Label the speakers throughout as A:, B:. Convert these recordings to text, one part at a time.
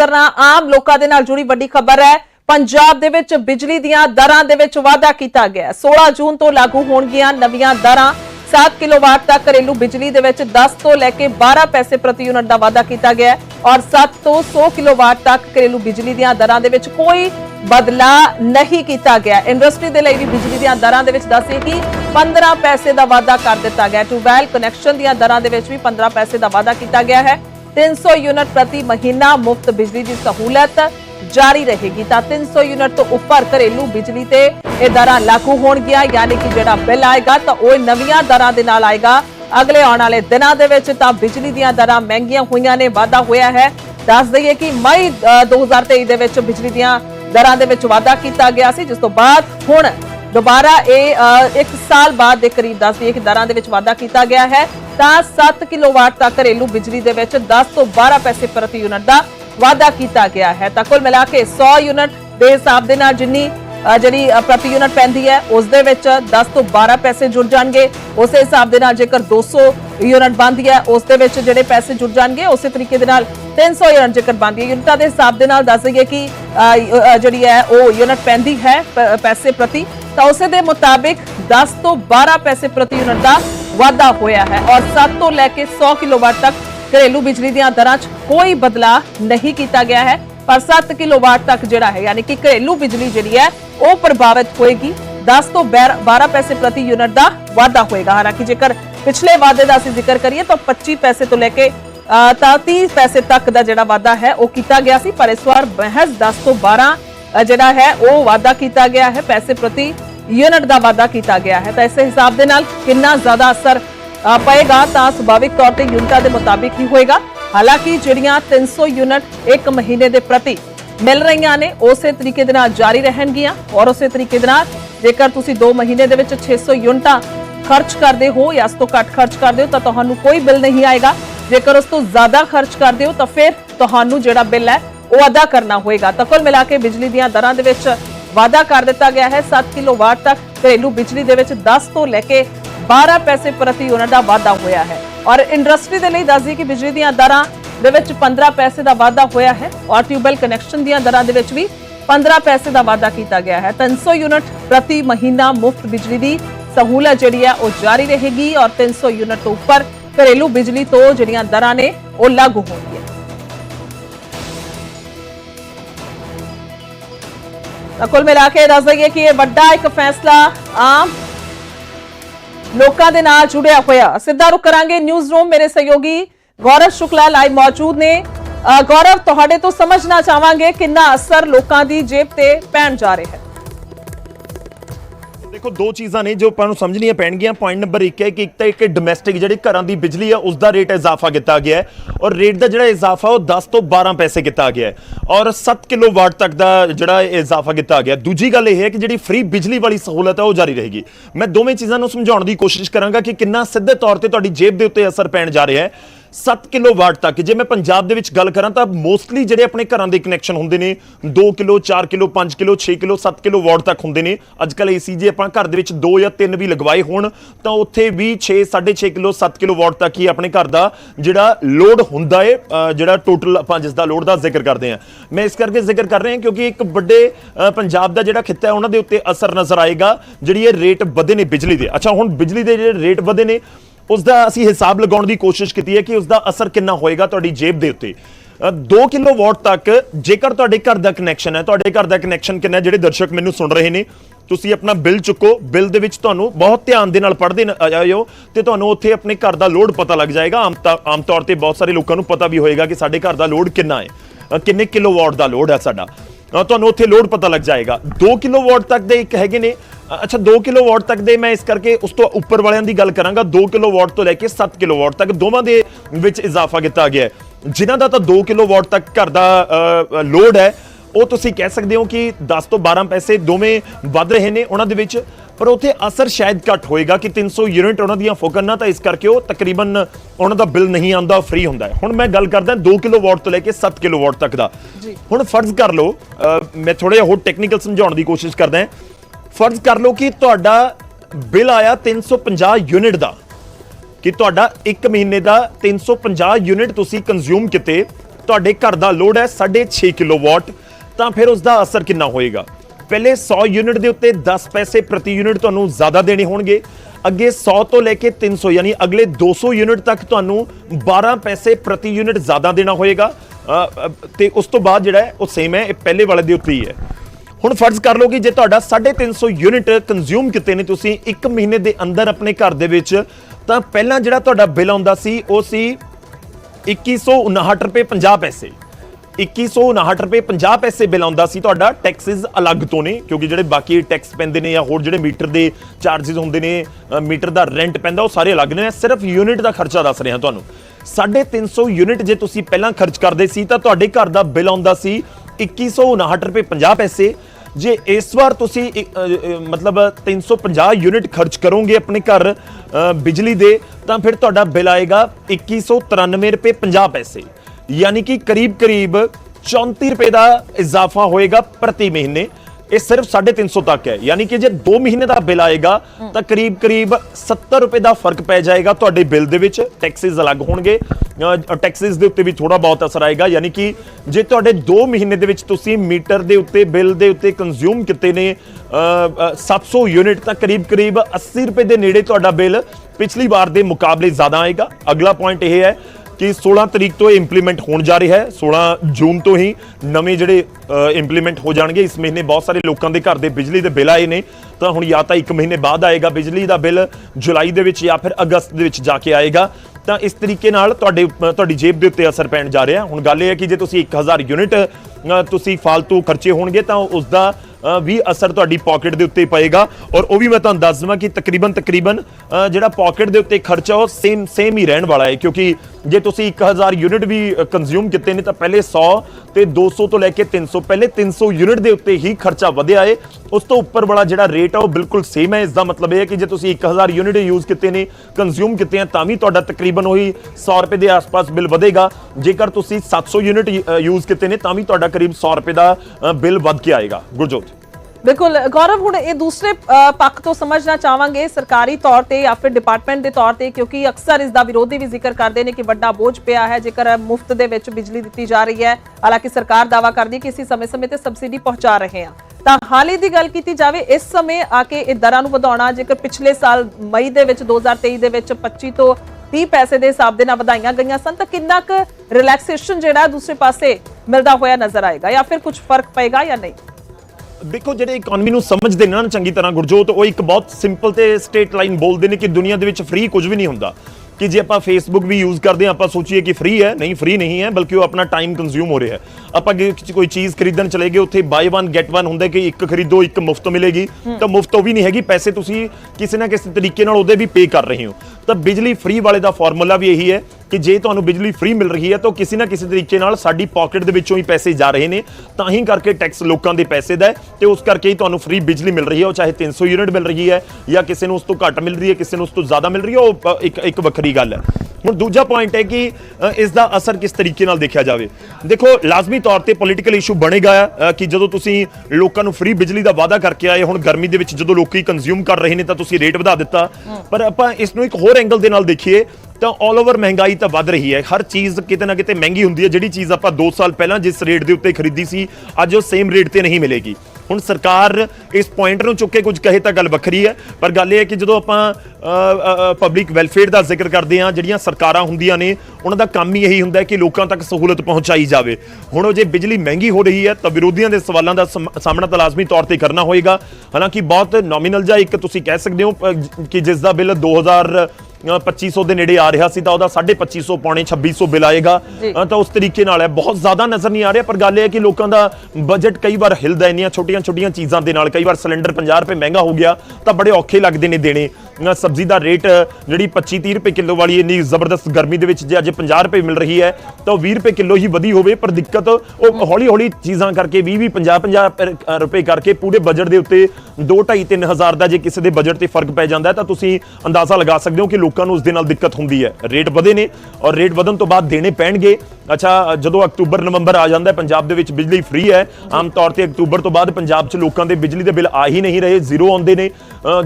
A: ਨਜ਼ਰ ਆਮ ਲੋਕਾਂ ਦੇ ਨਾਲ ਜੁੜੀ ਵੱਡੀ ਖਬਰ ਹੈ। ਪੰਜਾਬ ਦੇ ਵਿੱਚ ਬਿਜਲੀ ਦੀਆਂ ਦਰਾਂ ਦੇ ਵਿੱਚ ਵਾਧਾ ਕੀਤਾ ਗਿਆ ਹੈ। 16 ਜੂਨ ਤੋਂ ਲਾਗੂ ਹੋਣਗੀਆਂ ਨਵੀਆਂ ਦਰਾਂ। 7 ਕਿਲੋਵਾਟ ਤੱਕ ਘਰੇਲੂ ਬਿਜਲੀ ਦੇ ਵਿੱਚ 10 ਤੋਂ ਲੈ ਕੇ 12 ਪੈਸੇ ਪ੍ਰਤੀ ਯੂਨਿਟ ਦਾ ਵਾਧਾ ਕੀਤਾ ਗਿਆ ਔਰ 7 ਤੋਂ 100 ਕਿਲੋਵਾਟ ਤੱਕ ਘਰੇਲੂ ਬਿਜਲੀ ਦੀਆਂ ਦਰਾਂ ਦੇ ਵਿੱਚ ਕੋਈ ਬਦਲਾਅ ਨਹੀਂ ਕੀਤਾ ਗਿਆ। ਇੰਡਸਟਰੀ ਦੇ ਲਈ ਵੀ ਬਿਜਲੀ ਦੀਆਂ ਦਰਾਂ ਦੇ ਵਿੱਚ ਦੱਸੇ ਕਿ 15 ਪੈਸੇ ਦਾ ਵਾਧਾ ਕਰ ਦਿੱਤਾ ਗਿਆ ਟੂਬੈਲ ਕਨੈਕਸ਼ਨ ਦੀਆਂ ਦਰਾਂ ਦੇ ਵਿੱਚ ਵੀ 15 ਪੈਸੇ ਦਾ ਵਾਧਾ ਕੀਤਾ ਗਿਆ ਹੈ। 300 ਯੂਨਿਟ ਪ੍ਰਤੀ ਮਹੀਨਾ ਮੁਫਤ ਬਿਜਲੀ ਦੀ ਸਹੂਲਤ ਜਾਰੀ ਰਹੇਗੀ। ਤਾਂ 300 ਯੂਨਿਟ ਤੋਂ ਉੱਪਰ ਘਰੇਲੂ ਬਿਜਲੀ ਤੇ ਇਹ ਦਰਾਂ ਲਾਗੂ ਹੋਣਗੀਆਂ ਯਾਨੀ ਕਿ ਜਿਹੜਾ ਬਿੱਲ ਆਏਗਾ ਤਾਂ ਉਹ ਨਵੀਆਂ ਦਰਾਂ ਦੇ ਨਾਲ ਆਏਗਾ। ਅਗਲੇ ਆਉਣ ਵਾਲੇ ਦਿਨਾਂ ਦੇ ਵਿੱਚ ਤਾਂ ਬਿਜਲੀ ਦੀਆਂ ਦਰਾਂ ਮਹਿੰਗੀਆਂ ਹੋਈਆਂ ਨੇ ਵਾਧਾ ਹੋਇਆ ਹੈ। ਦੱਸ ਦਈਏ ਕਿ ਮਈ ਅ, 2023 ਦੇ ਵਿੱਚ ਬਿਜਲੀ ਦੀਆਂ ਦਰਾਂ ਦੇ ਵਿੱਚ ਵਾਧਾ ਕੀਤਾ ਗਿਆ ਸੀ ਜਿਸ ਤੋਂ ਬਾਅਦ ਹੁਣ ਦੁਬਾਰਾ ਇਹ ਅ, ਇੱਕ ਸਾਲ ਬਾਅਦ ਦੇ ਕਰੀਬ ਦੱਸ ਦਈਏ ਕਿ ਦਰਾਂ ਦੇ ਵਿੱਚ ਵਾਧਾ ਕੀਤਾ ਗਿਆ ਹੈ। ਤਾਂ 7 ਕਿਲੋਵਾਟ ਤੱਕ ਘਰੇਲੂ ਬਿਜਲੀ ਦੇ ਵਿੱਚ 10 ਤੋਂ 12 ਪੈਸੇ ਪ੍ਰਤੀ ਯੂਨਿਟ ਦਾ ਵਾਧਾ ਕੀਤਾ ਗਿਆ ਹੈ। ਤਾਂ ਕੁੱਲ ਮਿਲਾ ਕੇ 100 ਯੂਨਿਟ ਦੇ ਹਿਸਾਬ ਦੇ ਨਾਲ ਜਿੰਨੀ ਜਿਹੜੀ ਪ੍ਰਤੀ ਯੂਨਿਟ ਪੈਂਦੀ ਹੈ, ਉਸ ਦੇ ਵਿੱਚ 10 ਤੋਂ 12 ਪੈਸੇ ਜੁੜ ਜਾਣਗੇ। ਉਸੇ ਹਿਸਾਬ ਦੇ ਨਾਲ ਜੇਕਰ 200 ਯੂਨਿਟ ਬਣਦੀ ਹੈ, ਉਸ ਦੇ ਵਿੱਚ ਜਿਹੜੇ ਪੈਸੇ ਜੁੜ ਜਾਣਗੇ, ਉਸੇ ਤਰੀਕੇ ਦੇ ਨਾਲ 300 ਯੂਨਿਟ ਜੇਕਰ ਬਣਦੀ ਹੈ। ਯੂਨਿਟਾਂ ਦੇ ਹਿਸਾਬ ਦੇ ਨਾਲ ਦੱਸ ਦਈਏ ਕਿ ਜਿਹੜੀ ਹੈ, ਉਹ ਯੂਨਿਟ ਪੈਂਦੀ ਹੈ ਪੈਸੇ ਪ੍ਰਤੀ। ਤਾਂ ਉਸੇ ਦੇ ਮੁਤਾਬਿਕ 10 ਤੋਂ 12 ਪੈਸੇ ਪ੍ਰਤੀ ਯੂਨਿਟ ਦਾ ਵਾਧਾ ਹੋਇਆ ਹੈ ਔਰ 7 ਤੋਂ ਲੈ ਕੇ 100 ਕਿਲੋਵਾਟ ਤੱਕ ਘਰੇਲੂ ਬਿਜਲੀ ਦੀਆਂ ਦਰਾਂ 'ਚ ਕੋਈ ਬਦਲਾਅ ਨਹੀਂ ਕੀਤਾ ਗਿਆ ਹੈ। ਪਰ 7 ਕਿਲੋਵਾਟ ਤੱਕ ਜਿਹੜਾ ਹੈ ਯਾਨੀ ਕਿ ਘਰੇਲੂ ਬਿਜਲੀ ਜਿਹੜੀ ਹੈ ਉਹ ਪ੍ਰਭਾਵਿਤ ਹੋਏਗੀ। 10 ਤੋਂ 12 ਪੈਸੇ ਪ੍ਰਤੀ ਯੂਨਿਟ ਦਾ ਵਾਧਾ ਹੋਏਗਾ। ਹਾਲਾਂਕਿ ਜੇਕਰ ਪਿਛਲੇ ਵਾਅਦੇ ਦਾ ਅਸੀਂ ਜ਼ਿਕਰ ਕਰੀਏ ਤਾਂ 25 ਪੈਸੇ ਤੋਂ ਲੈ ਕੇ ਅ, ਤਾਂ 30 ਪੈਸੇ ਤੱਕ ਦਾ ਜਿਹੜਾ ਵਾਧਾ ਹੈ ਉਹ ਕੀਤਾ ਗਿਆ ਸੀ। ਪਰ ਇਸ ਵਾਰ ਮਹਿਜ਼ 10 ਤੋਂ 12 ਅ, ਜਿਹੜਾ ਹੈ ਉਹ ਵਾਧਾ ਕੀਤਾ ਗਿਆ ਹੈ ਪੈਸੇ ਪ੍ਰਤੀ। ਯੂਨਿਟ ਦਾ ਵਾਧਾ ਕੀਤਾ ਗਿਆ ਹੈ। ਤਾਂ ਇਸੇ ਹਿਸਾਬ ਦੇ ਨਾਲ ਕਿੰਨਾ ਜ਼ਿਆਦਾ ਅਸਰ ਪਏਗਾ ਤਾਂ ਸੁਭਾਵਿਕ ਤੌਰ ਤੇ ਯੂਨਿਟਾਂ ਦੇ ਮੁਤਾਬਿਕ ਹੀ ਹੋਏਗਾ। ਹਾਲਾਂਕਿ ਜਿਹੜੀਆਂ 300 ਯੂਨਿਟ ਇੱਕ ਮਹੀਨੇ ਦੇ ਪ੍ਰਤੀ ਮਿਲ ਰਹੀਆਂ ਨੇ, ਉਸੇ ਤਰੀਕੇ ਦੇ ਨਾਲ ਜਾਰੀ ਰਹਿਣਗੀਆਂ ਔਰ ਉਸੇ ਤਰੀਕੇ ਦੇ ਨਾਲ ਜੇਕਰ ਤੁਸੀਂ 2 ਮਹੀਨੇ ਦੇ ਵਿੱਚ 600 ਯੂਨਿਟਾਂ ਖਰਚ ਕਰਦੇ ਹੋ ਜਾਂ ਉਸ ਤੋਂ ਘੱਟ ਖਰਚ ਕਰਦੇ ਹੋ, ਤਾਂ ਤੁਹਾਨੂੰ ਕੋਈ ਬਿੱਲ ਨਹੀਂ ਆਏਗਾ। ਜੇਕਰ ਉਸ ਤੋਂ ਜ਼ਿਆਦਾ ਖਰਚ ਕਰਦੇ ਹੋ, ਤਾਂ ਫਿਰ ਤੁਹਾਨੂੰ ਜਿਹੜਾ ਬਿੱਲ ਹੈ, ਉਹ ਅਦਾ ਕਰਨਾ ਹੋਏਗਾ। ਤਾਂ ਕੁੱਲ ਮਿਲਾ ਕੇ ਬਿਜਲੀ ਦੀਆਂ ਦਰਾਂ ਦੇ ਵਿੱਚ ਵਾਅਦਾ ਕਰ ਦਿੱਤਾ ਗਿਆ ਹੈ। 7 ਕਿਲੋਵਾਟ ਤੱਕ ਘਰੇਲੂ ਬਿਜਲੀ ਦੇ ਵਿੱਚ 10 ਤੋਂ ਲੈ ਕੇ 12 ਪੈਸੇ ਪ੍ਰਤੀ ਯੂਨਿਟ ਦਾ ਵਾਧਾ ਹੋਇਆ ਹੈ। ਔਰ ਇੰਡਸਟਰੀ ਦੇ ਲਈ ਦੱਸਦੀ ਕਿ ਬਿਜਲੀ ਦੀਆਂ ਦਰਾਂ ਦੇ ਵਿੱਚ 15 ਪੈਸੇ ਦਾ ਵਾਧਾ ਹੋਇਆ ਹੈ ਔਰ ਟਿਊਬਵੈਲ ਕਨੈਕਸ਼ਨ ਦੀਆਂ ਦਰਾਂ ਦੇ ਵਿੱਚ ਵੀ 15 ਪੈਸੇ ਦਾ ਵਾਧਾ ਕੀਤਾ ਗਿਆ ਹੈ। 300 ਯੂਨਿਟ ਪ੍ਰਤੀ ਮਹੀਨਾ ਮੁਫਤ ਬਿਜਲੀ ਦੀ ਸਹੂਲਤ ਜਿਹੜੀ ਹੈ ਉਹ ਜਾਰੀ ਰਹੇਗੀ ਔਰ 300 ਯੂਨਿਟ ਤੋਂ ਉੱਪਰ ਘਰੇਲੂ ਬਿਜਲੀ ਤੋਂ ਜਿਹੜੀਆਂ ਦਰਾਂ ਨੇ ਉਹ ਲਾਗੂ ਹੋਣਗੀਆਂ। ਤਾਂ ਕੁੱਲ ਮਿਲਾ ਕੇ ਦੱਸ ਦਈਏ ਕਿ ਇਹ ਵੱਡਾ ਇੱਕ ਫੈਸਲਾ ਆਮ ਲੋਕਾਂ ਦੇ ਨਾਲ ਜੁੜਿਆ ਹੋਇਆ। ਸਿੱਧਾ ਰੁਕ ਕਰਾਂਗੇ ਨਿਊਜ਼ ਰੂਮ ਮੇਰੇ ਸਹਿਯੋਗੀ ਗੌਰਵ ਸ਼ੁਕਲਾ ਲਾਈਵ ਮੌਜੂਦ ਨੇ। ਅ, ਗੌਰਵ ਤੁਹਾਡੇ ਤੋਂ ਸਮਝਣਾ ਚਾਹਾਂਗੇ ਕਿੰਨਾ ਅਸਰ ਲੋਕਾਂ ਦੀ ਜੇਬ ਤੇ ਪੈਣ ਜਾ ਰਿਹਾ ਹੈ।
B: ਦੇਖੋ, ਦੋ ਚੀਜ਼ਾਂ ਨੇ ਜੋ ਆਪਾਂ ਨੂੰ ਸਮਝਣੀਆਂ ਪੈਣਗੀਆਂ। ਪੁਆਇੰਟ ਨੰਬਰ 1 ਹੈ ਕਿ ਇੱਕ ਤਾਂ ਇੱਕ ਡੋਮੈਸਟਿਕ ਜਿਹੜੇ ਘਰਾਂ ਦੀ ਬਿਜਲੀ ਹੈ ਉਸ ਦਾ ਰੇਟ ਇਜ਼ਾਫਾ ਕੀਤਾ ਗਿਆ ਹੈ ਔਰ ਰੇਟ ਦਾ ਜਿਹੜਾ ਇਜ਼ਾਫਾ ਉਹ 10 ਤੋਂ 12 ਪੈਸੇ ਕੀਤਾ ਗਿਆ ਹੈ ਔਰ 7 ਕਿਲੋਵਾਟ ਤੱਕ ਦਾ ਜਿਹੜਾ ਇਜ਼ਾਫਾ ਕੀਤਾ ਗਿਆ ਦੂਜੀ ਗੱਲ ਇਹ ਹੈ ਕਿ ਜਿਹੜੀ ਫ੍ਰੀ ਬਿਜਲੀ ਵਾਲੀ ਸਹੂਲਤ ਹੈ, ਉਹ ਜਾਰੀ ਰਹੇਗੀ। ਮੈਂ ਦੋਵੇਂ ਚੀਜ਼ਾਂ ਨੂੰ ਸਮਝਾਉਣ ਦੀ ਕੋਸ਼ਿਸ਼ ਕਰਾਂਗਾ ਕਿ ਕਿੰਨਾ ਸਿੱਧੇ ਤੌਰ ਤੇ ਤੁਹਾਡੀ ਜੇਬ ਦੇ ਉੱਤੇ ਅਸਰ ਪੈਣ ਜਾ ਰਿਹਾ ਹੈ। 7 ਕਿਲੋਵਾਟ ਤੱਕ। ਜੇ ਮੈਂ ਪੰਜਾਬ ਦੇ ਵਿੱਚ ਗੱਲ ਕਰਾਂ ਤਾਂ ਮੋਸਟਲੀ ਜਿਹੜੇ ਆਪਣੇ ਘਰਾਂ ਦੇ ਕਨੈਕਸ਼ਨ ਹੁੰਦੇ ਨੇ 2 kilo 4 kilo 5 kilo 6 kilo 7 kilowatt ਤੱਕ ਹੁੰਦੇ ਨੇ। ਅੱਜ ਕੱਲ ਏਸੀ ਜੇ ਆਪਾਂ ਘਰ ਦੇ ਵਿੱਚ 2 ਜਾਂ 3 ਵੀ ਲਗਵਾਏ ਹੋਣ, ਤਾਂ ਉੱਥੇ ਵੀ 6 6.5 ਕਿਲੋ 7 ਕਿਲੋ ਵਾਟ ਤੱਕ ਹੀ ਆਪਣੇ ਘਰ ਦਾ ਜਿਹੜਾ ਲੋਡ ਹੁੰਦਾ ਏ ਜਿਹੜਾ ਟੋਟਲ ਆਪਾਂ ਜਿਸ ਦਾ ਲੋਡ ਦਾ ਜ਼ਿਕਰ ਕਰਦੇ ਹਾਂ। ਮੈਂ ਇਸ ਕਰਕੇ ਜ਼ਿਕਰ ਕਰ ਰਿਹਾ ਕਿਉਂਕਿ ਇੱਕ ਵੱਡੇ ਪੰਜਾਬ ਦਾ ਜਿਹੜਾ ਖਿੱਤਾ ਹੈ, ਉਹਨਾਂ ਦੇ ਉੱਤੇ ਅਸਰ ਨਜ਼ਰ ਆਏਗਾ, ਜਿਹੜੀ ਇਹ ਰੇਟ ਵਧੇ ਨੇ ਬਿਜਲੀ ਦੇ। ਅੱਛਾ, ਹੁਣ ਬਿਜਲੀ ਦੇ ਜਿਹੜੇ ਰੇਟ ਵਧੇ ਨੇ ਉਸ ਦਾ ਅਸੀਂ ਹਿਸਾਬ ਲਗਾਉਣ ਦੀ ਕੋਸ਼ਿਸ਼ ਕੀਤੀ ਹੈ ਕਿ ਉਸ ਦਾ ਅਸਰ ਕਿੰਨਾ ਹੋਏਗਾ ਤੁਹਾਡੀ ਜੇਬ ਦੇ ਉੱਤੇ। 2 ਕਿਲੋ ਵਾਟ ਤੱਕ ਜੇਕਰ ਤੁਹਾਡੇ ਘਰ ਦਾ ਕਨੈਕਸ਼ਨ ਹੈ, ਤੁਹਾਡੇ ਘਰ ਦਾ ਕਨੈਕਸ਼ਨ ਕਿੰਨਾ ਜਿਹੜੇ ਦਰਸ਼ਕ ਮੈਨੂੰ ਸੁਣ ਰਹੇ ਨੇ, ਤੁਸੀਂ ਆਪਣਾ ਬਿੱਲ ਚੁੱਕੋ, ਬਿੱਲ ਦੇ ਵਿੱਚ ਤੁਹਾਨੂੰ ਬਹੁਤ ਧਿਆਨ ਦੇ ਨਾਲ ਪੜ੍ਹਦੇ ਨ- ਆਇਓ ਤੇ ਤੁਹਾਨੂੰ ਉੱਥੇ ਆਪਣੇ ਘਰ ਦਾ ਲੋਡ ਪਤਾ ਲੱਗ ਜਾਏਗਾ। ਆਮ ਤਾ- ਆਮ ਤੌਰ ਤੇ ਬਹੁਤ ਸਾਰੇ ਲੋਕਾਂ ਨੂੰ ਪਤਾ ਵੀ ਹੋਏਗਾ ਕਿ ਸਾਡੇ ਘਰ ਦਾ ਲੋਡ ਕਿੰਨਾ ਹੈ। ਕਿੰਨੇ ਕਿਲੋ ਵਾਟ ਦਾ ਲੋਡ ਹੈ ਸਾਡਾ। ਤੁਹਾਨੂੰ ਉੱਥੇ ਲੋਡ ਪਤਾ ਲੱਗ ਜਾਏਗਾ। 2 ਕਿਲੋ ਵਾਟ ਤੱਕ ਦੇ ਇੱਕ ਹੈਗੇ ਨੇ ਅੱਛਾ 2 ਕਿਲੋ ਵਾਟ ਤੱਕ ਦੇ ਮੈਂ ਇਸ ਕਰਕੇ ਉਸ ਤੋਂ ਉੱਪਰ ਵਾਲਿਆਂ ਦੀ ਗੱਲ ਕਰਾਂਗਾ। 2 ਕਿਲੋ ਵਾਟ ਤੋਂ ਲੈ ਕੇ 7 ਕਿਲੋ ਵਾਟ ਤੱਕ ਦੋਵਾਂ ਦੇ ਵਿੱਚ ਇਜ਼ਾਫਾ ਕੀਤਾ ਗਿਆ ਹੈ। ਜਿਨ੍ਹਾਂ ਦਾ ਤਾਂ 2 ਕਿਲੋ ਵਾਟ ਤੱਕ ਘਰ ਦਾ ਲੋਡ ਹੈ ਉਹ ਤੁਸੀਂ ਕਹਿ ਸਕਦੇ ਹੋ ਕਿ 10 ਤੋਂ 12 ਪੈਸੇ ਦੋਵੇਂ ਵੱਧ ਰਹੇ ਨੇ ਉਹਨਾਂ ਦੇ ਵਿੱਚ ਪਰ ਉੱਥੇ ਅਸਰ ਸ਼ਾਇਦ ਘੱਟ ਹੋਏਗਾ ਕਿ 300 ਯੂਨਿਟ ਉਹਨਾਂ ਦੀਆਂ ਫੋਕਨ ਨਾ ਤਾਂ ਇਸ ਕਰਕੇ ਉਹ ਤਕਰੀਬਨ ਉਹਨਾਂ ਦਾ ਬਿੱਲ ਨਹੀਂ ਆਉਂਦਾ ਫ੍ਰੀ ਹੁੰਦਾ ਹੈ। ਹੁਣ ਮੈਂ ਗੱਲ ਕਰਦਾ 2 ਕਿਲੋ ਵਾਟ ਤੋਂ ਲੈ ਕੇ 7 ਕਿਲੋ ਵਾਟ ਤੱਕ ਦਾ। ਹੁਣ ਫਰਜ਼ ਕਰ ਲਓ ਮੈਂ ਥੋੜਾ ਜਿਹਾ ਹੋਰ ਟੈਕਨੀਕਲ ਸਮਝਾਉਣ ਦੀ ਕੋਸ਼ਿਸ਼ ਕਰਦਾ ਹਾਂ। ਫਰਜ਼ ਕਰ ਲਓ ਕਿ ਤੁਹਾਡਾ ਬਿੱਲ ਆਇਆ 350 ਯੂਨਿਟ ਦਾ। ਕਿ ਤੁਹਾਡਾ 1 ਮਹੀਨੇ ਦਾ 350 ਯੂਨਿਟ ਤੁਸੀਂ ਕੰਜ਼ਿਊਮ ਕੀਤੇ ਤੁਹਾਡੇ ਘਰ ਦਾ ਲੋਡ ਹੈ 6.5 ਕਿਲੋਵਾਟ ਤਾਂ ਫਿਰ ਉਸ ਦਾ ਅਸਰ ਕਿੰਨਾ ਹੋਏਗਾ? ਪਹਿਲੇ 100 ਯੂਨਿਟ ਦੇ ਉੱਤੇ 10 ਪੈਸੇ ਪ੍ਰਤੀ ਯੂਨਿਟ ਤੁਹਾਨੂੰ ਜ਼ਿਆਦਾ ਦੇਣੇ ਹੋਣਗੇ। ਅੱਗੇ 100 ਤੋਂ ਲੈ ਕੇ 300 ਯਾਨੀ ਅਗਲੇ 200 ਯੂਨਿਟ ਤੱਕ ਤੁਹਾਨੂੰ 12 ਪੈਸੇ ਪ੍ਰਤੀ ਯੂਨਿਟ ਜ਼ਿਆਦਾ ਦੇਣਾ ਹੋਏਗਾ। ਅ, ਤੇ ਉਸ ਤੋਂ ਬਾਅਦ ਜਿਹੜਾ ਉਹ ਸੇਮ ਹੈ ਇਹ ਪਹਿਲੇ ਵਾਲੇ ਦੇ ਉੱਤੇ ਹੀ ਹੈ। ਹੁਣ ਫਰਜ਼ ਕਰ ਲਓ ਕਿ ਜੇ ਤੁਹਾਡਾ 350 ਯੂਨਿਟ ਕੰਜ਼ਿਊਮ ਕੀਤੇ ਨੇ ਤੁਸੀਂ 1 ਮਹੀਨੇ ਦੇ ਅੰਦਰ ਆਪਣੇ ਘਰ ਦੇ ਵਿੱਚ, ਤਾਂ ਪਹਿਲਾਂ ਜਿਹੜਾ ਤੁਹਾਡਾ ਬਿੱਲ ਆਉਂਦਾ ਸੀ, ਉਹ ਸੀ 2159 ਰੁਪਏ 50 ਪੈਸੇ। 2159 ਰੁਪਏ 50 ਪੈਸੇ ਬਿੱਲ ਆਉਂਦਾ ਸੀ, ਤੁਹਾਡਾ ਟੈਕਸਸ ਅਲੱਗ ਤੋਂ ਨੇ, ਕਿਉਂਕਿ ਜਿਹੜੇ ਬਾਕੀ ਟੈਕਸ ਪੈਂਦੇ ਨੇ ਜਾਂ ਹੋਰ ਜਿਹੜੇ ਮੀਟਰ ਦੇ ਚਾਰजेस ਹੁੰਦੇ ਨੇ ਮੀਟਰ ਦਾ ਰੈਂਟ ਪੈਂਦਾ, ਉਹ ਸਾਰੇ ਅਲੱਗ ਨੇ। ਸਿਰਫ ਯੂਨਿਟ ਦਾ ਖਰਚਾ ਦੱਸ ਰਿਹਾ ਤੁਹਾਨੂੰ। 350 ਯੂਨਿਟ ਜੇ ਤੁਸੀਂ ਪਹਿਲਾਂ ਖਰਚ ਕਰਦੇ ਸੀ, ਤਾਂ ਤੁਹਾਡੇ ਘਰ ਦਾ ਬਿੱਲ ਆਉਂਦਾ ਸੀ 2159 ਰੁਪਏ 50 ਪੈਸੇ ਜੇ ਇਸ ਵਾਰ ਤੁਸੀਂ ਇ- ਅ, ਅ, ਮਤਲਬ 350 ਯੂਨਿਟ ਖਰਚ ਕਰੋਗੇ ਆਪਣੇ ਘਰ ਬਿਜਲੀ ਦੇ ਤਾਂ ਫਿਰ ਤੁਹਾਡਾ ਬਿੱਲ ਆਏਗਾ 2193 ਰੁਪਏ 50 ਪੈਸੇ। ਯਾਨੀ ਕਿ ਕਰੀਬ ਕਰੀਬ 34 ਰੁਪਏ ਦਾ ਇਜ਼ਾਫਾ ਹੋਏਗਾ ਪ੍ਰਤੀ ਮਹੀਨੇ। ਇਹ ਸਿਰਫ 350 ਤੱਕ ਹੈ। ਯਾਨੀ ਕਿ ਜੇ 2 ਮਹੀਨੇ ਦਾ ਬਿੱਲ ਆਏਗਾ ਤਾਂ ਕਰੀਬ ਕਰੀਬ 70 ਰੁਪਏ ਦਾ ਫ਼ਰਕ ਪੈ ਜਾਏਗਾ ਤੁਹਾਡੇ ਬਿੱਲ ਦੇ ਵਿੱਚ। ਟੈਕਸਿਸ ਅਲੱਗ ਹੋਣਗੇ। ਟੈਕਸਿਸ ਦੇ ਉੱਤੇ ਵੀ ਥੋੜਾ ਬਹੁਤ ਅਸਰ ਆਏਗਾ। ਯਾਨੀ ਕਿ ਜੇ ਤੁਹਾਡੇ 2 ਮਹੀਨੇ ਦੇ ਵਿੱਚ ਤੁਸੀਂ ਮੀਟਰ ਦੇ ਉੱਤੇ ਬਿੱਲ ਦੇ ਉੱਤੇ ਕੰਜ਼ਿਊਮ ਕੀਤੇ ਨੇ ਅ, ਅ, 700 ਯੂਨਿਟ ਤਾਂ ਕਰੀਬ ਕਰੀਬ 80 ਰੁਪਏ ਦੇ ਨੇੜੇ ਤੁਹਾਡਾ ਬਿੱਲ ਪਿਛਲੀ ਵਾਰ ਦੇ ਮੁਕਾਬਲੇ ਜ਼ਿਆਦਾ ਆਏਗਾ। ਅਗਲਾ ਪੁਆਇੰਟ ਇਹ ਹੈ ਕਿ 16 ਤਰੀਕ ਤੋਂ ਇਹ ਇੰਪਲੀਮੈਂਟ ਹੋਣ ਜਾ ਰਿਹਾ ਹੈ। 16 ਜੂਨ ਤੋਂ ਹੀ ਨਵੇਂ ਜਿਹੜੇ ਇੰਪਲੀਮੈਂਟ ਹੋ ਜਾਣਗੇ। ਇਸ ਮਹੀਨੇ ਬਹੁਤ ਸਾਰੇ ਲੋਕਾਂ ਦੇ ਘਰ ਦੇ ਬਿਜਲੀ ਦੇ ਬਿੱਲ ਆਏ ਨੇ। ਤਾਂ ਹੁਣ ਜਾਂ ਤਾਂ 1 ਮਹੀਨੇ ਬਾਅਦ ਆਏਗਾ ਬਿਜਲੀ ਦਾ ਬਿੱਲ, ਜੁਲਾਈ ਦੇ ਵਿੱਚ ਜਾਂ ਫਿਰ ਅਗਸਤ ਦੇ ਵਿੱਚ ਜਾ ਕੇ ਆਏਗਾ। ਤਾਂ ਇਸ ਤਰੀਕੇ ਨਾਲ ਤੁਹਾਡੇ ਤੁਹਾਡੀ ਜੇਬ ਦੇ ਉੱਤੇ ਅਸਰ ਪੈਣ ਜਾ ਰਿਹਾ। ਹੁਣ ਗੱਲ ਇਹ ਹੈ ਕਿ ਜੇ ਤੁਸੀਂ 1000 ਯੂਨਿਟ ਤੁਸੀਂ ਫालतू ਖਰਚੇ ਹੋਣਗੇ ਤਾਂ ਉਸ ਦਾ ਵੀ ਅਸਰ ਤੁਹਾਡੀ ਪਾਕਟ ਦੇ ਉੱਤੇ ਪਏਗਾ। ਔਰ ਉਹ ਵੀ ਮੈਂ ਤੁਹਾਨੂੰ ਦੱਸ ਦਵਾਂ ਕਿ ਤਕਰੀਬਨ ਤਕਰੀਬਨ ਜਿਹੜਾ ਪਾਕਟ ਦੇ ਉੱਤੇ ਖਰਚਾ ਉਹ ਸੇਮ ਸੇਮ ਹੀ ਰਹਿਣ ਵਾਲਾ ਹੈ। ਕਿਉਂਕਿ ਜੇ ਤੁਸੀਂ 1000 ਯੂਨਿਟ ਵੀ ਕੰਜ਼ਿਊਮ ਕੀਤੇ ਨੇ ਤਾਂ ਪਹਿਲੇ 100 ਤੇ 200 ਤੋਂ ਲੈ ਕੇ 300 ਪਹਿਲੇ 300 ਯੂਨਿਟ ਦੇ ਉੱਤੇ ਹੀ ਖਰਚਾ ਵਧਿਆ ਹੈ ਉਸ ਤੋਂ ਉੱਪਰ ਵਾਲਾ ਜਿਹੜਾ ਰੇਟ ਆ ਉਹ ਬਿਲਕੁਲ ਸੇਮ ਹੈ। ਇਸ ਦਾ ਮਤਲਬ ਇਹ ਹੈ ਕਿ ਜੇ ਤੁਸੀਂ 1000 ਯੂਨਿਟ ਯੂਜ਼ ਕੀਤੇ ਨੇ ਕੰਜ਼ਿਊਮ ਕੀਤੇ ਆ, ਤਾਂ ਵੀ ਤੁਹਾਡਾ ਤਕਰੀਬਨ ਉਹੀ 100 ਰੁਪਏ ਦੇ ਆਸ-ਪਾਸ ਬਿੱਲ ਵਧੇਗਾ। ਜੇਕਰ ਤੁਸੀਂ 700 ਯੂਨਿਟ ਯੂਜ਼ ਕੀਤੇ ਨੇ, ਤਾਂ ਵੀ ਤੁਹਾਡਾ ਕਰੀਬ 100 ਰੁਪਏ ਦਾ ਬਿੱਲ ਵੱਧ ਕੇ ਆਏਗਾ। ਗੁਰਜੋਤ।
A: ਬਿਲਕੁਲ, ਗੌਰਵ, ਹੁਣ ਇਹ ਦੂਸਰੇ ਪੱਖ ਤੋਂ ਸਮਝਣਾ ਚਾਹਾਂਗੇ ਸਰਕਾਰੀ ਤੌਰ ਤੇ ਜਾਂ ਫਿਰ ਡਿਪਾਰਟਮੈਂਟ ਦੇ ਤੌਰ ਤੇ, ਕਿਉਂਕਿ ਅਕਸਰ ਇਸ ਦਾ ਵਿਰੋਧੀ ਵੀ ਜ਼ਿਕਰ ਕਰਦੇ ਨੇ ਕਿ ਵੱਡਾ ਬੋਝ ਪਿਆ ਹੈ, ਜੇਕਰ ਮੁਫਤ ਦੇ ਵਿੱਚ ਬਿਜਲੀ ਦਿੱਤੀ ਜਾ ਰਹੀ ਹੈ। ਹਾਲਾਂਕਿ ਸਰਕਾਰ ਦਾਵਾ ਕਰਦੀ ਹੈ ਕਿ ਅਸੀਂ ਸਮੇਂ-ਸਮੇਂ ਤੇ ਸਬਸਿਡੀ ਪਹੁੰਚਾ ਰਹੇ ਹਾਂ। ਤਾਂ ਹਾਲੇ ਦੀ ਗੱਲ ਕੀਤੀ ਜਾਵੇ, ਇਸ ਸਮੇਂ ਆ ਕੇ ਇਹ ਦਰਾਂ ਨੂੰ ਵਧਾਉਣਾ, ਜੇਕਰ ਪਿਛਲੇ ਸਾਲ ਮਈ ਦੇ ਵਿੱਚ 2023 ਦੇ ਵਿੱਚ 25 ਤੋਂ 30 ਪੈਸੇ ਦੇ ਹਿਸਾਬ ਦੇ ਨਾਲ ਵਧਾਈਆਂ ਗਈਆਂ ਸਨ, ਤਾਂ ਕਿੰਨਾ ਕੁ ਰਿਲੈਕਸੇਸ਼ਨ ਜਿਹੜਾ ਦੂਸਰੇ ਪਾਸੇ ਮਿਲਦਾ ਹੋਇਆ ਨਜ਼ਰ ਆਏਗਾ ਜਾਂ ਫਿਰ ਕੁਝ ਫ਼ਰਕ ਪਏਗਾ ਜਾਂ ਨਹੀਂ?
B: ਦੇਖੋ ਜਿਹੜੇ ਇਕਨੋਮੀ ਨੂੰ ਸਮਝਦੇ ਨੇ ਨਾ ਚੰਗੀ ਤਰ੍ਹਾਂ ਗੁਰਜੋਤ ਉਹ ਇੱਕ ਬਹੁਤ ਸਿੰਪਲ ਤੇ ਸਟੇਟ ਲਾਈਨ ਬੋਲਦੇ ਨੇ ਕਿ ਦੁਨੀਆ ਦੇ ਵਿੱਚ ਫ੍ਰੀ ਕੁਝ ਵੀ ਨਹੀਂ ਹੁੰਦਾ। ਕਿ ਜੇ ਆਪਾਂ ਫੇਸਬੁੱਕ ਵੀ ਯੂਜ਼ ਕਰਦੇ ਹਾਂ ਆਪਾਂ ਸੋਚੀਏ ਕਿ ਫ੍ਰੀ ਹੈ ਨਹੀਂ ਫ੍ਰੀ ਨਹੀਂ ਹੈ ਬਲਕਿ ਉਹ ਆਪਣਾ ਟਾਈਮ ਕੰਜ਼ਿਊਮ ਹੋ ਰਿਹਾ ਹੈ। ਆਪਾਂ ਕੋਈ ਚੀਜ਼ ਖਰੀਦਣ ਚਲੇ ਗਏ ਉੱਥੇ ਬਾਈ 1 ਗੈਟ 1 ਹੁੰਦਾ ਕਿ ਇੱਕ ਖਰੀਦੋ ਇੱਕ ਮੁਫਤ ਮਿਲੇਗੀ। ਤਾਂ ਮੁਫਤ ਉਹ ਵੀ ਨਹੀਂ ਹੈਗੀ ਪੈਸੇ ਤੁਸੀਂ ਕਿਸੇ ਨਾ ਕਿਸੇ ਤਰੀਕੇ ਨਾਲ ਉਹਦੇ ਵੀ ਪੇ ਕਰ ਰਹੇ ਹੋ। ਤਾਂ ਬਿਜਲੀ ਫ੍ਰੀ ਵਾਲੇ ਦਾ ਫਾਰਮੂਲਾ ਵੀ ਇਹੀ ਹੈ ਕਿ ਜੇ ਤੁਹਾਨੂੰ ਬਿਜਲੀ ਫ੍ਰੀ ਮਿਲ ਰਹੀ ਹੈ ਤਾਂ ਉਹ ਕਿਸੇ ਨਾ ਕਿਸੇ ਤਰੀਕੇ ਨਾਲ ਸਾਡੀ ਪਾਕਟ ਦੇ ਵਿੱਚੋਂ ਹੀ ਪੈਸੇ ਜਾ ਰਹੇ ਨੇ ਤਾਂ ਹੀ ਕਰਕੇ ਟੈਕਸ ਲੋਕਾਂ ਦੇ ਪੈਸੇ ਦਾ ਹੈ ਤੇ ਉਸ ਕਰਕੇ ਹੀ ਤੁਹਾਨੂੰ ਫ੍ਰੀ ਬਿਜਲੀ ਮਿਲ ਰਹੀ ਹੈ ਉਹ ਚਾਹੇ 300 ਯੂਨਿਟ ਮਿਲ ਰਹੀ ਹੈ ਜਾਂ ਕਿਸੇ ਨੂੰ ਉਸ ਤੋਂ ਘੱਟ ਮਿਲ ਰਹੀ ਹੈ ਕਿਸੇ ਨੂੰ ਉਸ ਤੋਂ ਜ਼ਿਆਦਾ ਮਿਲ ਰਹੀ ਹੈ ਉਹ ਇੱਕ ਇੱਕ ਵੱਖਰੀ ਗੱਲ ਹੈ। ਹੁਣ ਦੂਜਾ ਪੁਆਇੰਟ ਹੈ ਕਿ ਅ, ਇਸ ਦਾ ਅਸਰ ਕਿਸ ਤਰੀਕੇ ਨਾਲ ਦੇਖਿਆ ਜਾਵੇ? ਦੇਖੋ ਲਾਜ਼ਮੀ ਤੌਰ ਤੇ ਪੋਲੀਟੀਕਲ ਇਸ਼ੂ ਬਣੇਗਾ ਕਿ ਜਦੋਂ ਤੁਸੀਂ ਲੋਕਾਂ ਨੂੰ ਫ੍ਰੀ ਬਿਜਲੀ ਦਾ ਵਾਅਦਾ ਕਰਕੇ ਆਏ ਹੁਣ ਗਰਮੀ ਦੇ ਵਿੱਚ ਜਦੋਂ ਲੋਕੀ ਕੰਜ਼ਿਊਮ ਕਰ ਰਹੇ ਨੇ ਤਾਂ ਤੁਸੀਂ ਰੇਟ ਵਧਾ ਦਿੱਤਾ। ਪਰ ਆਪਾਂ ਇਸ ਨੂੰ ਇੱਕ ਹੋਰ ਐਂਗਲ ਦੇ ਨਾਲ ਦੇਖੀਏ ਤਾਂ 올 ਓਵਰ ਮਹਿੰਗਾਈ ਤਾਂ ਵੱਧ ਰਹੀ ਹੈ। ਹਰ ਚੀਜ਼ ਕਿਤੇ ਨਾ ਕਿਤੇ ਮਹਿੰਗੀ ਹੁੰਦੀ ਹੈ। ਜਿਹੜੀ ਚੀਜ਼ ਆਪਾਂ 2 ਸਾਲ ਪਹਿਲਾਂ ਜਿਸ ਰੇਟ ਦੇ ਉੱਤੇ ਖਰੀਦੀ ਸੀ ਅੱਜ ਉਹ ਸੇਮ ਰੇਟ ਤੇ ਨਹੀਂ ਮਿਲੇਗੀ। ਹੁਣ ਸਰਕਾਰ ਇਸ ਪੁਆਇੰਟ ਨੂੰ ਚੁੱਕ ਕੇ ਕੁਝ ਕਹੇ ਤਾਂ ਗੱਲ ਵੱਖਰੀ ਹੈ। ਪਰ ਗੱਲ ਇਹ ਹੈ ਕਿ ਜਦੋਂ ਆਪਾਂ ਪਬਲਿਕ ਵੈਲਫੇਅਰ ਦਾ ਜ਼ਿਕਰ ਕਰਦੇ ਹਾਂ ਜਿਹੜੀਆਂ ਸਰਕਾਰਾਂ ਹੁੰਦੀਆਂ ਨੇ ਉਹਨਾਂ ਦਾ ਕੰਮ ਹੀ ਇਹੀ ਹੁੰਦਾ ਕਿ ਲੋਕਾਂ ਤੱਕ ਸਹੂਲਤ ਪਹੁੰਚਾਈ ਜਾਵੇ। ਹੁਣ ਉਹ ਜੇ ਬਿਜਲੀ ਮਹਿੰਗੀ ਹੋ ਰਹੀ ਹੈ ਤਾਂ ਵਿਰੋਧੀਆਂ ਦੇ ਸਵਾਲਾਂ ਦਾ ਸਮ- ਸਾਹਮਣਾ ਤਾਂ ਲਾਜ਼ਮੀ ਤੌਰ ਤੇ ਕਰਨਾ ਹੋਏਗਾ। ਹਾਲਾਂਕਿ ਬਹੁਤ ਨੋਮੀਨਲ ਜਾਂ ਇੱਕ ਤੁਸੀਂ ਕਹਿ ਸਕਦੇ ਹੋ ਕਿ ਜਿਸ ਦਾ ਬਿੱਲ 2000 ਅ, 2500 ਦੇ ਨੇੜੇ ਆ ਰਿਹਾ ਸੀ ਤਾਂ ਉਹਦਾ 2550 ਪੌਣੇ 2600 ਬਿੱਲ ਆਏਗਾ। ਤਾਂ ਉਸ ਤਰੀਕੇ ਨਾਲ ਹੈ। ਬਹੁਤ ਜ਼ਿਆਦਾ ਨਜ਼ਰ ਨਹੀਂ ਆ ਰਿਹਾ ਪਰ ਗੱਲ ਇਹ ਹੈ ਕਿ ਲੋਕਾਂ ਦਾ ਬਜਟ ਕਈ ਵਾਰ ਹਿਲਦਾ ਇੰਨੀਆਂ ਛੋਟੀਆਂ ਛੋਟੀਆਂ ਚੀਜ਼ਾਂ ਦੇ ਨਾਲ ਕਈ ਵਾਰ ਸਿਲੰਡਰ 50 ਰੁਪਏ ਮਹਿੰਗਾ ਹੋ ਗਿਆ ਤਾਂ ਬੜੇ ਔਖੇ ਲੱਗਦੇ ਨੇ ਦੇਣੇ। ਸਬਜ਼ੀ ਦਾ ਰੇਟ, ਜਿਹੜੀ 25 30 ਰੁਪਏ ਕਿਲੋ ਵਾਲੀ ਇੰਨੀ ਜ਼ਬਰਦਸਤ ਗਰਮੀ ਦੇ ਵਿੱਚ ਜੇ ਅੱਜ 50 ਰੁਪਏ ਮਿਲ ਰਹੀ ਹੈ, ਤਾਂ ਉਹ 20 ਰੁਪਏ ਕਿਲੋ ਹੀ ਵਧੀ ਹੋਵੇ, ਪਰ ਦਿੱਕਤ ਉਹ ਹੌਲੀ ਹੌਲੀ ਚੀਜ਼ਾਂ ਕਰਕੇ 20 20 50 50 ਰੁਪਏ ਕਰਕੇ ਪੂਰੇ ਬਜਟ ਦੇ ਉੱਤੇ 2 2.5 3 ਹਜ਼ਾਰ ਦਾ ਜੇ ਕਿਸੇ ਦੇ ਬਜਟ ਤੇ ਫ਼ਰਕ ਪੈ ਜਾਂਦਾ ਤਾਂ ਤੁਸੀਂ ਅੰਦਾਜ਼ਾ ਲਗਾ ਸਕਦੇ ਹੋ ਕਿ ਲੋਕਾਂ ਨੂੰ ਉਸ ਦੇ ਨਾਲ ਦਿੱਕਤ ਹੁੰਦੀ ਹੈ। ਰੇਟ ਵਧੇ ਨੇ ਔਰ ਰੇਟ ਵਧਣ ਤੋਂ ਬਾਅਦ ਦੇਣੇ ਪੈਣਗੇ। ਅੱਛਾ, ਜਦੋਂ ਅਕਤੂਬਰ, ਨਵੰਬਰ ਆ ਜਾਂਦਾ ਪੰਜਾਬ ਦੇ ਵਿੱਚ ਬਿਜਲੀ ਫ੍ਰੀ ਹੈ, ਆਮ ਤੌਰ ਤੇ ਅਕਤੂਬਰ ਤੋਂ ਬਾਅਦ ਪੰਜਾਬ 'ਚ ਲੋਕਾਂ ਦੇ ਬਿਜਲੀ ਦੇ ਬਿੱਲ ਆ ਹੀ ਨਹੀਂ ਰਹੇ, ਜ਼ੀਰੋ ਆਉਂਦੇ ਨੇ।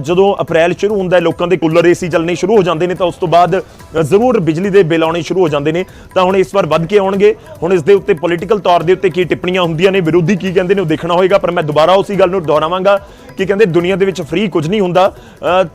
B: ਜਦੋਂ ਅਪ੍ਰੈਲ ਸ਼ੁਰੂ ਹੁੰਦਾ ਹੈ, ਲੋਕਾਂ ਦੇ ਕੂਲਰ ਏਸੀ ਚੱਲਣੇ ਸ਼ੁਰੂ ਹੋ ਜਾਂਦੇ ਨੇ, ਤਾਂ ਉਸ ਤੋਂ ਬਾਅਦ ਜ਼ਰੂਰ ਬਿਜਲੀ ਦੇ ਬਿੱਲ ਆਉਣੇ ਸ਼ੁਰੂ ਹੋ ਜਾਂਦੇ ਨੇ। ਤਾਂ ਹੁਣ ਇਸ ਵਾਰ ਵੱਧ ਕੇ ਆਉਣਗੇ। ਹੁਣ ਇਸ ਦੇ ਉੱਤੇ ਪੋਲੀਟੀਕਲ ਤੌਰ ਦੇ ਉੱਤੇ ਕੀ ਟਿੱਪਣੀਆਂ ਹੁੰਦੀਆਂ ਨੇ, ਵਿਰੋਧੀ ਕੀ ਕਹਿੰਦੇ ਨੇ, ਉਹ ਦੇਖਣਾ ਹੋਏਗਾ, ਪਰ ਮੈਂ ਦੁਬਾਰਾ ਉਸੇ ਗੱਲ ਨੂੰ ਦੁਹਰਾਵਾਂਗਾ ਕਿ ਕਹਿੰਦੇ ਦੁਨੀਆ ਦੇ ਵਿੱਚ ਫ੍ਰੀ ਕੁਝ ਨਹੀਂ ਹੁੰਦਾ।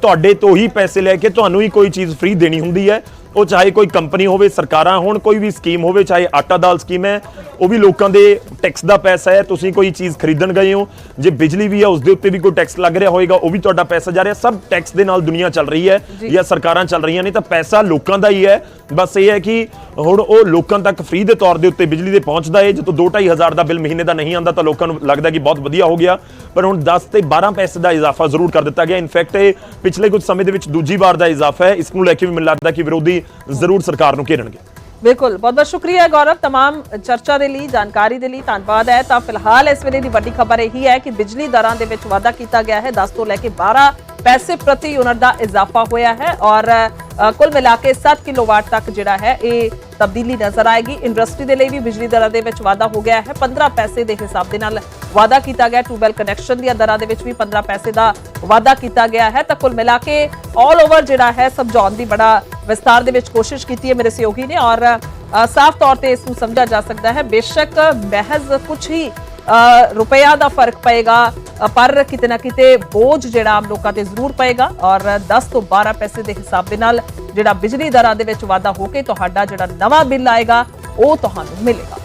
B: ਤੁਹਾਡੇ ਤੋਂ ਹੀ ਪੈਸੇ ਲੈ ਕੇ ਤੁਹਾਨੂੰ ਹੀ ਕੋਈ ਚੀਜ਼ ਫ੍ਰੀ ਦੇਣੀ ਹੁੰਦੀ ਹੈ। ਉਹ ਚਾਹੇ ਕੋਈ ਕੰਪਨੀ ਹੋਵੇ, ਸਰਕਾਰਾਂ ਹੋਣ, ਕੋਈ ਵੀ ਸਕੀਮ ਹੋਵੇ, ਚਾਹੇ ਆਟਾ ਦਾਲ ਸਕੀਮ ਹੈ ਉਹ ਵੀ ਲੋਕਾਂ ਦੇ ਟੈਕਸ ਦਾ ਪੈਸਾ ਹੈ ਤੁਸੀਂ ਕੋਈ ਚੀਜ਼ ਖਰੀਦਣ ਗਏ ਹੋ ਜੇ ਬਿਜਲੀ ਵੀ ਹੈ ਉਸ ਦੇ ਉੱਤੇ ਵੀ ਕੋਈ ਟੈਕਸ ਲੱਗ ਰਿਹਾ ਹੋਏਗਾ ਉਹ ਵੀ ਤੁਹਾਡਾ ਪੈਸਾ ਜਾ ਰਿਹਾ ਸਭ ਟੈਕਸ ਦੇ ਨਾਲ ਦੁਨੀਆ ਚੱਲ ਰਹੀ ਹੈ ਜਾਂ। ਸਰਕਾਰਾਂ ਚੱਲ ਰਹੀਆਂ ਨੇ ਤਾਂ ਪੈਸਾ ਲੋਕਾਂ ਦਾ ਹੀ ਹੈ ਬਸ ਇਹ ਹੈ ਕਿ ਹੁਣ ਉਹ ਲੋਕਾਂ ਤੱਕ ਫ੍ਰੀ ਦੇ ਤੌਰ ਦੇ ਉੱਤੇ ਬਿਜਲੀ ਦੇ ਪਹੁੰਚਦਾ ਹੈ ਜਦੋਂ 2-2500 ਹਜ਼ਾਰ ਦਾ ਬਿੱਲ ਮਹੀਨੇ ਦਾ ਨਹੀਂ ਆਉਂਦਾ ਤਾਂ ਲੋਕਾਂ ਨੂੰ ਲੱਗਦਾ ਕਿ ਬਹੁਤ ਵਧੀਆ ਹੋ ਗਿਆ ਪਰ ਹੁਣ 10 ਤੇ 12 ਪੈਸੇ ਦਾ ਇਜ਼ਾਫਾ ਜ਼ਰੂਰ ਕਰ ਦਿੱਤਾ ਗਿਆ ਇਨਫੈਕਟ ਇਹ ਪਿਛਲੇ ਕੁਝ ਸਮੇਂ ਦੇ ਵਿੱਚ ਦੂਜੀ ਵਾਰ ਦਾ ਇਜ਼ਾਫਾ ਹੈ ਇਸ ਨੂੰ ਲੈ ਕੇ ਵੀ ਮੈਨੂੰ ਲੱਗਦਾ ਕਿ ਵਿਰੋਧੀ ਜ਼ਰੂਰ ਸਰਕਾਰ ਨੂੰ ਘੇਰਨਗੇ।
A: ਬਿਲਕੁਲ ਬਹੁਤ ਬਹੁਤ ਸ਼ੁਕਰੀਆ ਗੌਰਵ तमाम ਚਰਚਾ ਦੇ ਲਈ ਜਾਣਕਾਰੀ ਦੇ ਲਈ ਧੰਨਵਾਦ ਹੈ ਤਾਂ ਫਿਲਹਾਲ ਇਸ ਵੇਲੇ ਦੀ ਵੱਡੀ ਖਬਰ ਇਹੀ ਹੈ ਕਿ ਬਿਜਲੀ ਦਰਾਂ ਦੇ ਵਿੱਚ ਵਾਧਾ ਕੀਤਾ ਗਿਆ ਹੈ 10 ਤੋਂ ਲੈ ਕੇ 12 ਪੈਸੇ ਪ੍ਰਤੀ ਯੂਨਿਟ ਦਾ ਇਜ਼ਾਫਾ ਹੋਇਆ ਹੈ ਔਰ ਅ, ਕੁੱਲ ਮਿਲਾ ਕੇ 7 ਕਿਲੋਵਾਟ ਤੱਕ ਜਿਹੜਾ ਹੈ ਇਹ ਤਬਦੀਲੀ ਨਜ਼ਰ ਆਏਗੀ। ਇੰਡਸਟਰੀ ਦੇ ਲਈ ਵੀ ਬਿਜਲੀ ਦਰਾਂ ਦੇ ਵਿੱਚ ਵਾਧਾ ਹੋ ਗਿਆ ਹੈ। 15 ਪੈਸੇ ਦੇ ਹਿਸਾਬ ਦੇ ਨਾਲ ਵਾਧਾ ਕੀਤਾ ਗਿਆ। ਟੂਬੈਲ ਕਨੈਕਸ਼ਨ ਦੀਆਂ ਦਰਾਂ ਦੇ ਵਿੱਚ ਵੀ 15 ਪੈਸੇ ਦਾ ਵਾਧਾ ਕੀਤਾ ਗਿਆ ਹੈ। ਤਾਂ ਕੁੱਲ ਮਿਲਾ ਕੇ ਆਲ ਓਵਰ ਜਿਹੜਾ ਹੈ, ਸਮਝਾਉਣ ਦੀ ਬੜਾ ਵਿਸਤਾਰ ਦੇ ਵਿੱਚ ਕੋਸ਼ਿਸ਼ ਕੀਤੀ ਹੈ ਮੇਰੇ ਸਹਿਯੋਗੀ ਨੇ। ਔਰ ਸਾਫ਼ ਤੌਰ ਤੇ ਇਸ ਨੂੰ ਸਮਝਿਆ ਜਾ ਸਕਦਾ ਹੈ। ਬੇਸ਼ੱਕ ਮਹਿਜ਼ ਕੁਝ ਹੀ ਰੁਪਇਆ ਦਾ ਫ਼ਰਕ ਪਏਗਾ। ਪਰ ਕਿਤੇ ਨਾ ਕਿਤੇ ਬੋਝ ਜਿਹੜਾ ਆਮ ਲੋਕਾਂ ਤੇ ਜ਼ਰੂਰ ਪਏਗਾ। ਔਰ 10 ਤੋਂ 12 ਪੈਸੇ ਦੇ ਹਿਸਾਬ ਦੇ ਨਾਲ ਜਿਹੜਾ ਬਿਜਲੀ ਦਰਾਂ ਦੇ ਵਿੱਚ ਵਾਧਾ ਹੋ ਕੇ ਤੁਹਾਡਾ ਜਿਹੜਾ ਨਵਾਂ ਬਿੱਲ ਆਏਗਾ, ਉਹ ਤੁਹਾਨੂੰ ਮਿਲੇਗਾ।